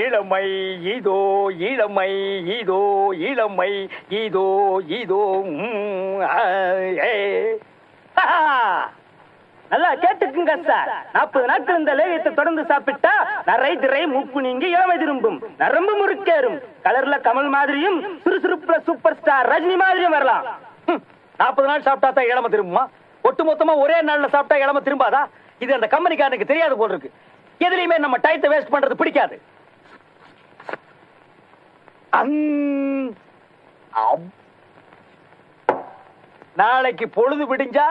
இளமை இதோ இளமை இதோ இளமை இதோ இதோ நல்லா கேட்டுக்குங்க சார். நாற்பது நாட்கள் இந்த லேகியத்தை தொடர்ந்து சாப்பிட்டா நரை திரை மூப்பு நீங்கி இளமை திரும்பும். நரம்பு முறுக்கேறும். கலர்ல கமல் மாதிரியும் சுறுசுறுப்புல சூப்பர் ஸ்டார் ரஜினி மாதிரியும் வரலாம். நாற்பது நாள் சாப்பிட்டா தான் இளமை திரும்புமா? ஒட்டு மொத்தமா ஒரே நாள்ல சாப்பிட்டா இளமை திரும்பாதா? இது அந்த கம்பெனிக்காரனுக்கு தெரியாது போல் இருக்கு. எதுலையுமே நம்ம டயத்தை வேஸ்ட் பண்றது பிடிக்காது. நாளைக்கு பொழுது விடிஞ்சா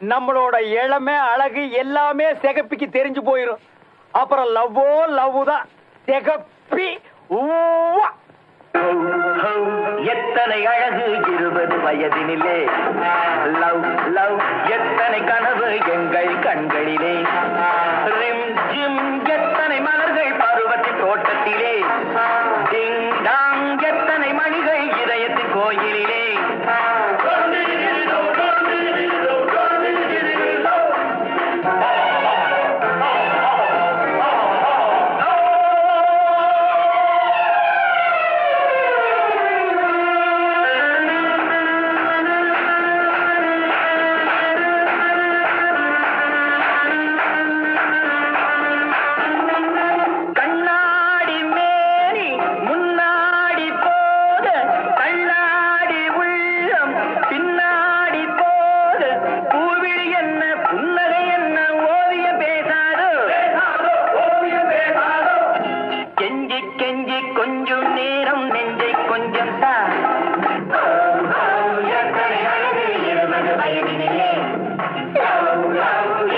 நம்மளோட இளமை அழகு எல்லாமே சிகப்பிக்கு தெரிஞ்சு போயிரும். அப்புறம் லவ்வோ லவ் தான் சிகப்பி. எத்தனை அழகு இருபது வயதினிலே. லவ் லவ் எத்தனை கனவு எங்கள் கண்களிலே. ரிம் ஜிம் எத்தனை மலர்கள் பருவத்தின் தோட்டத்திலே. டிங் கோயிலிலே வயதினிலே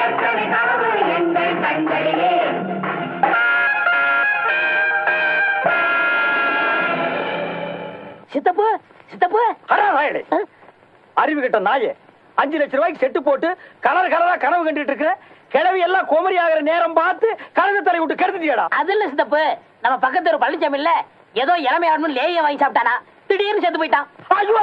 எத்தனை கனவு எங்கள் கண்களிலே. சித்தப்பு சித்தப்பு. அறிவு கெட்ட நாயே. அஞ்சு லட்சம் ரூபாய்க்கு செட்டு போட்டு கலர் கலரா கனவு கண்டுட்டு இருக்கிற கிழவி எல்லாம் கோமரி ஆகிற நேரம் பார்த்து கழுத தலை விட்டு கெடுத்துட்டியாடா. அது இல்ல சித்தப்பு? நம்ம பக்கத்து ஒரு பழனிசாமி இல்ல ஏதோ இளமை ஆடணும் லேய வாங்கி சாப்பிட்டானா? திடீர்னு செத்து போயிட்டான். ஐயோ.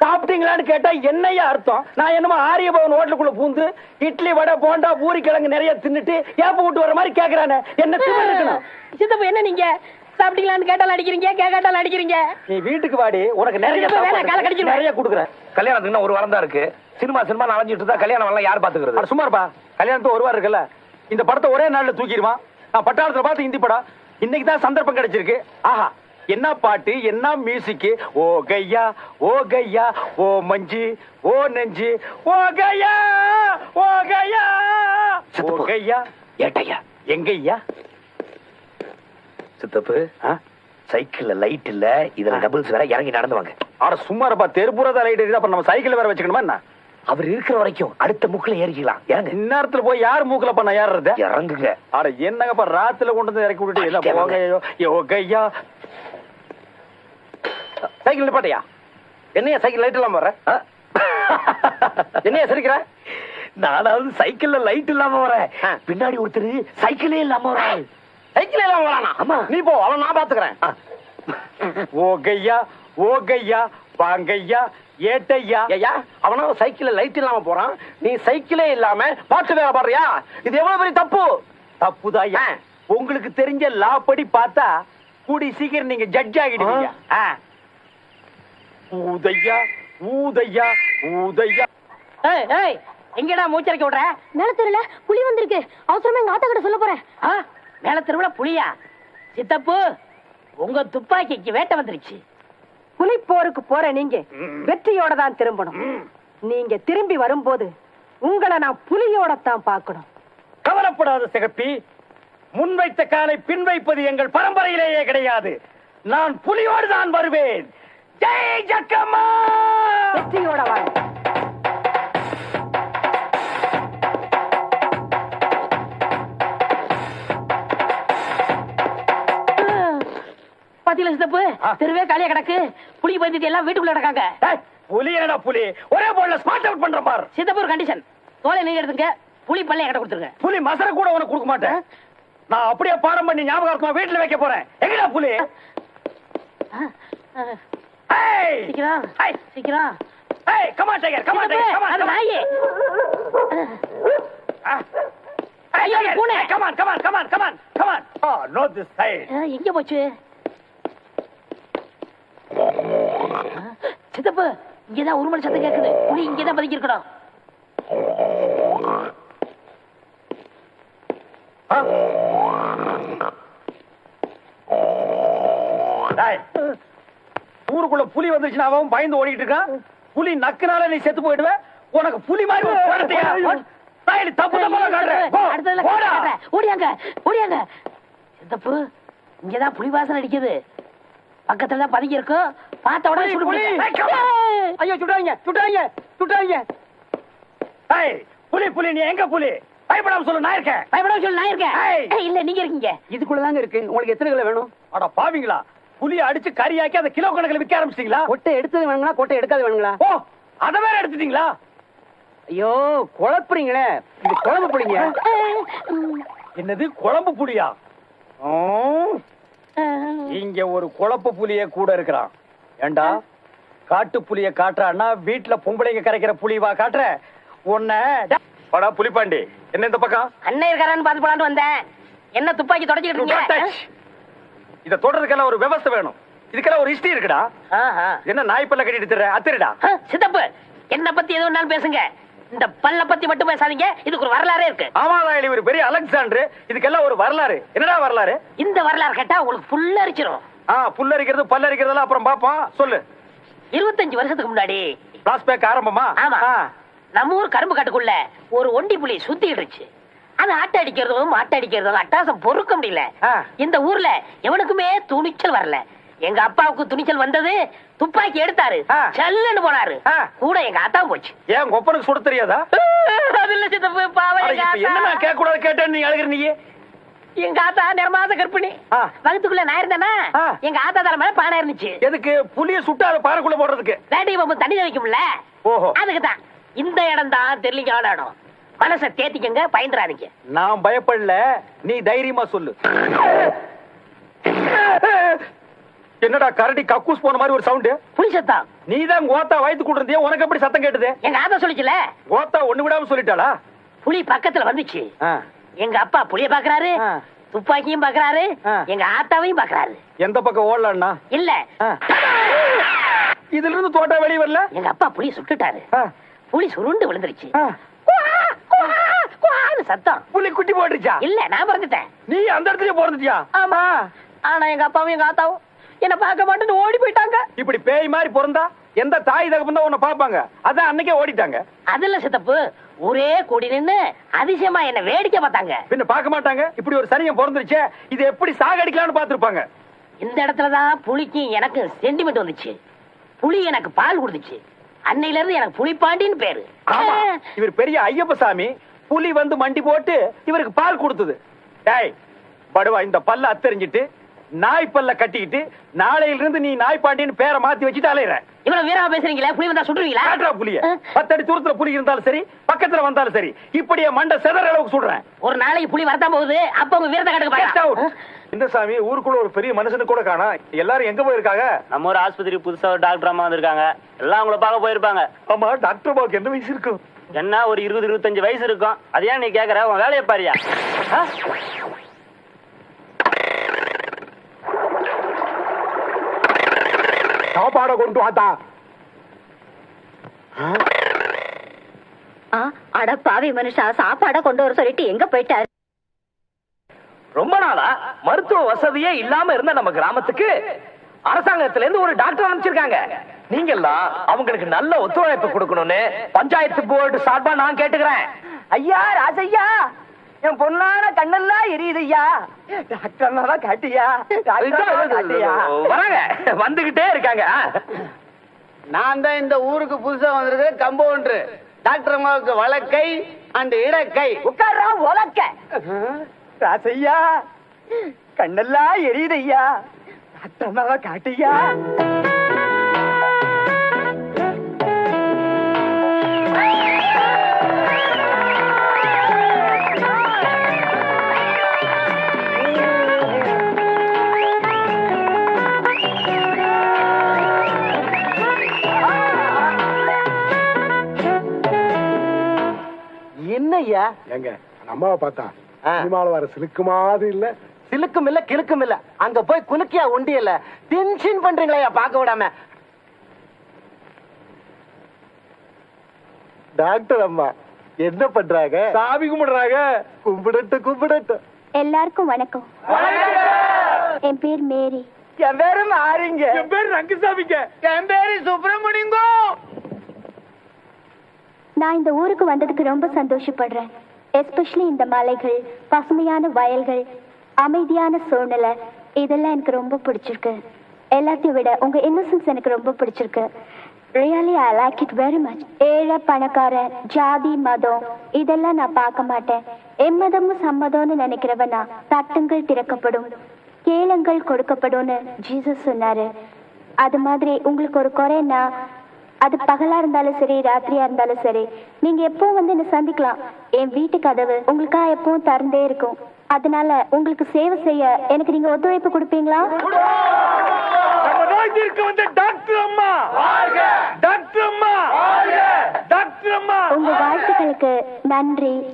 சாப்பிட்டீங்களான்னு கேட்டா என்னையா அர்த்தம்? நான் என்னமோ ஆரிய பவன் ஹோட்டலுக்குள்ள பூந்து இட்லி வடை போண்டா பூரி கிழங்கு நிறைய தின்னுட்டு ஏப்ப விட்டு வர மாதிரி கேக்குறானே. என்ன திமிர் இருக்கணும்? சித்தப்பு என்ன நீங்க? சாப்பிட்டீங்களான்னு கேட்டாலும் அடிக்கிறீங்க கேட்காட்டாலும் அடிக்கிறீங்க. நீ வீட்டுக்கு வாடி உனக்கு நிறைய கடிச்சிருவேன். நிறைய குடுக்குறேன். கல்யாணத்துக்கு இன்னும் ஒரு வாரம் தான் இருக்கு. சினிமா சினிமா அலைஞ்சிட்டு இருந்தா கல்யாணம் எல்லாம் யார் பாத்துக்கிறது? அட சும்மா இருப்பா. கல்யாணத்துக்கு ஒரு வாரம் இருக்குல்ல. இந்த படத்தை ஒரே நாள்ல தூக்கிடுவான். நான் பட்டாளத்துல பார்த்து ஹிந்தி படம். இன்னைக்கு தான் சந்தர்ப்பம் கிடைச்சிருக்கு. ஆஹா. என்ன பாட்டு என்ன மியூசிக் ஓ கையா ஓ கையா ஓ மஞ்சு ஓ நெஞ்சு ஓ கையா ஓ கையா ஓ. கையா. ஏட்டையா? எங்கய்யா? சித்தப்பு? சைக்கிள்ல லைட் இல்ல இதுல டபுள்ஸ் வேற இறங்கி நடந்து வாங்க. அட சும்மா இருப்பா தெருப்புறதா லைட் எரியுது அப்புறம் நம்ம சைக்கிள் வேற வச்சுக்கணுமா என்ன? அவர் இருக்கிற வரைக்கும் அடுத்த முக்குல ஏறிக்கலாம். இறங்கு. இந்நேரத்துல போய் யார் மூக்கல பண்ண ஏறுறது? இறங்குங்க. அட என்னங்கப்பா ராத்துல கொண்டு வந்து இறக்கி விட்டுட்டு எல்லாம் போகையோ யோ கையா சைக்கிள் நிப்பாட்டையா? என்னையா சைக்கிள் லைட் இல்லாம வர்ற? ஆ? என்னையா சிரிக்கிற? நானாவது சைக்கிள்ல லைட் இல்லாம வரேன். பின்னாடி ஒருத்தர் சைக்கிளே இல்லாம வரேன் சைக்கிள் இல்லாம வரானா? ஆமா. நீ போ அவன் நான் பாத்துக்கிறேன். ஓ கையா ஓ கையா வாங்கய்யா ஏட்டையா. ஐயா அவனும் சைக்கிள்ல லைட் இல்லாம போறான். நீ சைக்கிளே இல்லாம பாட்டு வேலை பாடுறியா? இது எவ்வளவு பெரிய தப்பு? தப்புதான் உங்களுக்கு தெரிஞ்ச லா படி பார்த்தா கூடி சீக்கிரம் நீங்க ஜட்ஜ் ஆகிடுவீங்க. ஆ. ஊதையா ஊதையா ஊதையா. ஏய், ஏய், எங்கடா மூச்சரிக்க விடுற? மேல தெரியல புலி வந்திருக்கு. அவசரமா எங்க ஆத்தா கிட்ட சொல்ல போறேன். ஆ? மேல தெருவுல புலியா? சித்தப்பு உங்க துப்பாக்கிக்கு வேட்டை வந்துருச்சு. புலி போருக்கு போற நீங்க வெற்றியோட தான் திரும்பணும். நீங்க திரும்பி வரும்போது உங்களை நான் புலியோட தான் பார்க்கணும். கவலைப்படாத சிகப்பி. முன்வைத்த காலை பின் வைப்பது எங்கள் பரம்பரையிலேயே கிடையாது. நான் புலியோடு தான் வருவேன். ஜெய் ஜக்கம்மா! வெற்றியோட வாங்க பாத்தீங்களா சித்தப்பு. தெருவே காலியா கிடக்கு. புலி பந்திட்டு எல்லாம் வீட்டுக்குள்ள கிடக்காங்க. புலி என்னடா புலி? ஒரே போல ஸ்மார்ட் அவுட் பண்ற பார். சித்தப்பு ஒரு கண்டிஷன் தோலை நீங்க எடுத்துங்க. புலி பல்ல என்கிட்ட கொடுத்துருங்க. புலி மசர கூட உனக்கு கொடுக்க மாட்டேன். நான் அப்படியே பாடம் பண்ணி ஞாபகம் வீட்டுல வைக்க போறேன். எங்கடா புலி? சீக்கிரம் சீக்கிரம் ஏய் நாயே Ah. ஐயோ, பூனை. oh எங்க போச்சு சித்தப்பு இங்கதான் ஒரு மணி சத்தம் கேக்குது புலி இருக்கணும் Huh? டேய், ஊருக்குள்ள புலி வந்துருச்சுன்னா அவன் பயந்து ஓடிட்டு இருக்கான். புலி நக்குனால நீ செத்து போயிடுவ. உனக்கு புலி மாதிரி ஒரு குழந்தையா? டேய், நீ தப்பு தப்பா காட்டுற. போ, அடுத்ததுல போடா. காட்டுறேன். ஓடியாங்க ஓடியாங்க சித்தப்பு இங்கதான் புலி வாசனை அடிக்குது. பக்கத்துல தான் பதுங்கி இருக்கும் பார்த்த உடனே. ஏய், ஐயோ டேய், புலி புலி நீ எங்க புலி? பயப்படாம சொல்லு நான் இருக்கேன். பயப்படாம சொல்லு நான் இருக்கேன். இல்ல நீங்க இருக்கீங்க. இதுக்குள்ளதாங்க இருக்கு. உங்களுக்கு எத்தனை கிலோ வேணும்? அட பாவிங்களா? புலிய அடிச்சு கறியாக்கி அதை கிலோ கணக்குல விற்க ஆரம்பிச்சிட்டீங்களா? கொட்டை எடுத்தது வேணுங்களா? கொட்டை எடுக்காது வேணுங்களா? ஓ அத வேற எடுத்துட்டீங்களா? ஐயோ குழப்புறீங்களே. இது குழம்பு புளிங்க. என்னது குழம்பு புலியா ம், இங்க ஒரு குழப்ப புலிய கூட இருக்கிறான். ஏண்டா? காட்டு புலிய காட்டுறான்னா வீட்டுல பொம்பளைங்க கரைக்கிற புலிவா காட்டுற? உன்ன படா புலிப்பாண்டி. என்ன இந்த பக்கம்? அண்ணன் இருக்காரான்னு பார்த்து போலான்னு வந்தேன். என்ன துப்பாக்கி தொடச்சிக்கிட்டு இத தொடறதுக்கெல்லாம் ஒரு விவசாய வேணும். இதுக்கெல்லாம் ஒரு ஹிஸ்டரி இருக்குடா. ஆஹா. என்ன நாய்ப்பல்ல கட்டிட்டு திர அத்திரடா. சித்தப்பு என்ன பத்தி எது வேணாலும் பேசுங்க. இந்த பல்ல பத்தி மட்டும் பேசாதீங்க. இதுக்கு ஒரு வரலாறே இருக்கு. ஆமாதான் இவர் பெரிய அலெக்சாண்டர். இதுக்கெல்லாம் ஒரு வரலாறு. என்னடா வரலாறு? இந்த வரலாறு கேட்டா உங்களுக்கு ஃபுல்லா அரிச்சிரும். ஆ புல்லரிக்கிறது பல்லரிக்கிறதெல்லாம் அப்புறம் பாப்போம் சொல்லு. இருபத்தஞ்சு வருஷத்துக்கு முன்னாடி பிளாஸ்பேக் ஆரம்பமா? ஆமா. நம்ம ஊர் கரும்பு காட்டுக்குள்ள ஒரு ஒண்டி புலி சுத்திட்டு இருந்துச்சு. அது ஆட்டை அடிக்கிறதும் மாட்டை அடிக்கிறதும் அட்டாசம் பொறுக்க முடியல. இந்த ஊர்ல எவனுக்குமே துணிச்சல் வரல. எங்க அப்பாவுக்கு துணிச்சல் வந்தது துப்பாக்கி எடுத்தாரு. சல்லுன்னு போனாரு. கூட எங்க ஆத்தா போச்சு. ஏன் கொப்பனுக்கு சுட தெரியாதா? சித்தப்பு பாவம் என்ன நான் ஆத்தா. கேட்க கூடாது கேட்டேன்னு நீ அழுகிற நீ எங்க ஆத்தா நிறமாத கற்பிணி. வகுத்துக்குள்ள நான் இருந்தேனா. எங்க ஆத்தா தலை மேல பானை இருந்துச்சு. எதுக்கு? புலிய சுட்டு அதை பாறைக்குள்ள போடுறதுக்கு. போகும்போது தண்ணி வைக்கும்ல ஓஹோ. அதுக்கு தான் இந்த இடம் தான் தெரியலிங்கான இடம். மனசை தேத்திக்கங்க பயந்துறாதீங்க. நான் பயப்படல. நீ தைரியமா சொல்லு. என்னடா கரடி கக்கூஸ் போன மாதிரி ஒரு சவுண்ட்? புலி சத்தம் நீ தான் கோத்தா வயித்து கூட்டிருந்தியா உனக்கு எப்படி சத்தம் கேட்டுது? எங்க ஆத்தா சொல்லிச்சுல? கோத்தா ஒண்ணு விடாம சொல்லிட்டாளா? புலி பக்கத்துல வந்துச்சு. எங்க அப்பா புலிய பாக்குறாரு. துப்பாக்கியும் பாக்குறாரு. எங்க ஆத்தாவையும் பாக்குறாரு. எந்த பக்கம் ஓடலான்னா? இல்ல. இதுல இருந்து தோட்டா வெளிய வரல? எங்க அப்பா புலிய சுட்டுட்டாரு. புலி சுருண்டு விழுந்துருச்சு. சத்தம். புலி குட்டி போட்டுச்சா இல்ல நான் பிறந்துட்டேன். நீ அந்த இடத்துலயே பிறந்துட்டியா? ஆமா. ஆனா எங்க அப்பாவும் எங்க ஆத்தாவும் என்ன பார்க்க மாட்டேன்னு ஓடி போயிட்டாங்க. இப்படி பேய் மாதிரி பிறந்தா எந்த தாய் தகப்பன் தான் உன்னை பாப்பாங்க அதான் அன்னைக்கே ஓடிட்டாங்க. அதுல சித்தப்பு ஒரே கூடி நின்னு அதிசயமா என்ன வேடிக்கை பார்த்தாங்க. பின்ன பார்க்க மாட்டாங்க? இப்படி ஒரு சனியம் பிறந்துருச்சே இது எப்படி சாகடிக்கலாம்னு பார்த்திருப்பாங்க? இந்த இடத்துலதான் புலிக்கும் எனக்கு சென்டிமெண்ட் வந்துச்சு. புலி எனக்கு பால் கொடுத்துச்சு. அன்னையில இருந்து எனக்கு புலிப்பாண்டின்னு பேரு. ஆமா. இவர் பெரிய ஐயப்ப சாமி புலி வந்து மண்டி போட்டு இவருக்கு பால் கொடுத்தது. டேய் படுவா இந்த பல்ல அத்தறிஞ்சிட்டு நாய் பல்ல கட்டிக்கிட்டு நாளையில இருந்து நீ நாய் பாண்டின்னு பேரை மாத்தி வச்சுட்டு அலையிற. இவ்வளவு வீரமா பேசுறீங்களா? புலி வந்தா சுடுவீங்களா காட்டுறா புலிய. பத்தடி தூரத்துல புலி இருந்தாலும் சரி பக்கத்துல வந்தாலும் சரி இப்படியே மண்டை செதற அளவுக்கு சொல்றேன் ஒரு நாளைக்கு புலி வரத்தான் போகுது. அப்ப உங்க வீரத்தை கட்டுக்க out. இந்த சாமி ஊருக்குள்ள ஒரு பெரிய மனுஷனு கூட காணா. எல்லாரும் எங்க போயிருக்காங்க? நம்ம ஒரு ஆஸ்பத்திரி புதுசா ஒரு டாக்டர் அம்மா வந்திருக்காங்க. எல்லாம் உங்களை பார்க்க போயிருப்பாங்க. ஆமா டாக்டர் பாக்கு என்ன வயசு இருக்கும்? என்ன ஒரு இருபது இருபத்தஞ்சு வயசு இருக்கும். அது ஏன் நீ கேக்குற? உன் வேலையை பாரியா? சாப்பாடை கொண்டு வாத்தா அட பாவி மனுஷா சாப்பாட கொண்டு வர சொல்லிட்டு எங்க போயிட்டாரு? ரொம்ப நாளா மருத்துவ வசதியே இல்லாம இருந்த நம்ம கிராமத்துக்கு அரசாங்கத்துல இருந்து ஒரு டாக்டர் அனுப்பிச்சிருக்காங்க. நீங்க எல்லாம் அவங்களுக்கு நல்ல ஒத்துழைப்பு கொடுக்கணும்னு பஞ்சாயத்து போர்டு சார்பா நான் கேட்டுக்கிறேன். ஐயா ராசையா என் பொண்ணான கண்ணெல்லாம் எரியுது ஐயா டாக்டர் அம்மாவா காட்டியா? காட்டியா வராங்க. வந்துகிட்டே இருக்காங்க. நான் தான் இந்த ஊருக்கு புதுசா வந்திருக்கிற கம்பவுண்டர் டாக்டர் அம்மாவுக்கு வலக்கை அந்த இடக்கை உட்காரா உலக்க. ராசையா கண்ணெல்லாம் எரியுது ஐயா டாக்டர் அம்மாவா காட்டியா? எங்க அம்மாவை பார்த்தா சினிமாவில் வர சிலுக்கு மாதிரி இல்ல. சிலுக்கும் இல்ல கிறுக்கும் இல்ல. அங்க போய் குலுக்கியா ஒண்டி இல்ல. டென்ஷன் பண்றீங்களா பார்க்க விடாம. டாக்டர் அம்மா என்ன பண்றாங்க? சாமி கும்பிடுறாங்க. கும்பிடட்டு கும்பிடட்டு எல்லாருக்கும் வணக்கம். என் பேர் மேரி. என் பேரு மாறிங்க என் பேர் ரங்கசாமிங்க. என் பேரு சுப்பிரமணியங்கோ. நான் இந்த ஊருக்கு வந்ததுக்கு ரொம்ப சந்தோஷப்படுறேன். எஸ்பெஷலி இந்த மலைகள் பசுமையான வயல்கள் அமைதியான சூழ்நிலை இதெல்லாம் எனக்கு ரொம்ப பிடிச்சிருக்கு. எல்லாத்தையும் விட உங்க இன்னசென்ஸ் எனக்கு ரொம்ப பிடிச்சிருக்கு. Really I like it very much ஏழை பணக்காரன் ஜாதி மதம் இதெல்லாம் நான் பார்க்க மாட்டேன். எம்மதமும் சம்மதம்னு நினைக்கிறவனா தட்டுங்கள் திறக்கப்படும் கேளங்கள் கொடுக்கப்படும்னு ஜீசஸ் சொன்னாரு. அது மாதிரி உங்களுக்கு ஒரு குறைன்னா அது பகலா இருந்தாலும் சரி ராத்திரியா இருந்தாலும் சரி நீங்க எப்பவும் வந்து என்ன சந்திக்கலாம். என் வீட்டு கதவு உங்களுக்காக எப்பவும் திறந்தே இருக்கும். அதனால உங்களுக்கு சேவை செய்ய எனக்கு நீங்க ஒத்துழைப்பு கொடுப்பீங்களா? நம்ம நோய் தீர்க்க வந்த டாக்டர் அம்மா. டாக்டர் அம்மா. டாக்டர் அம்மா. உங்க வாழ்த்துக்களுக்கு நன்றி.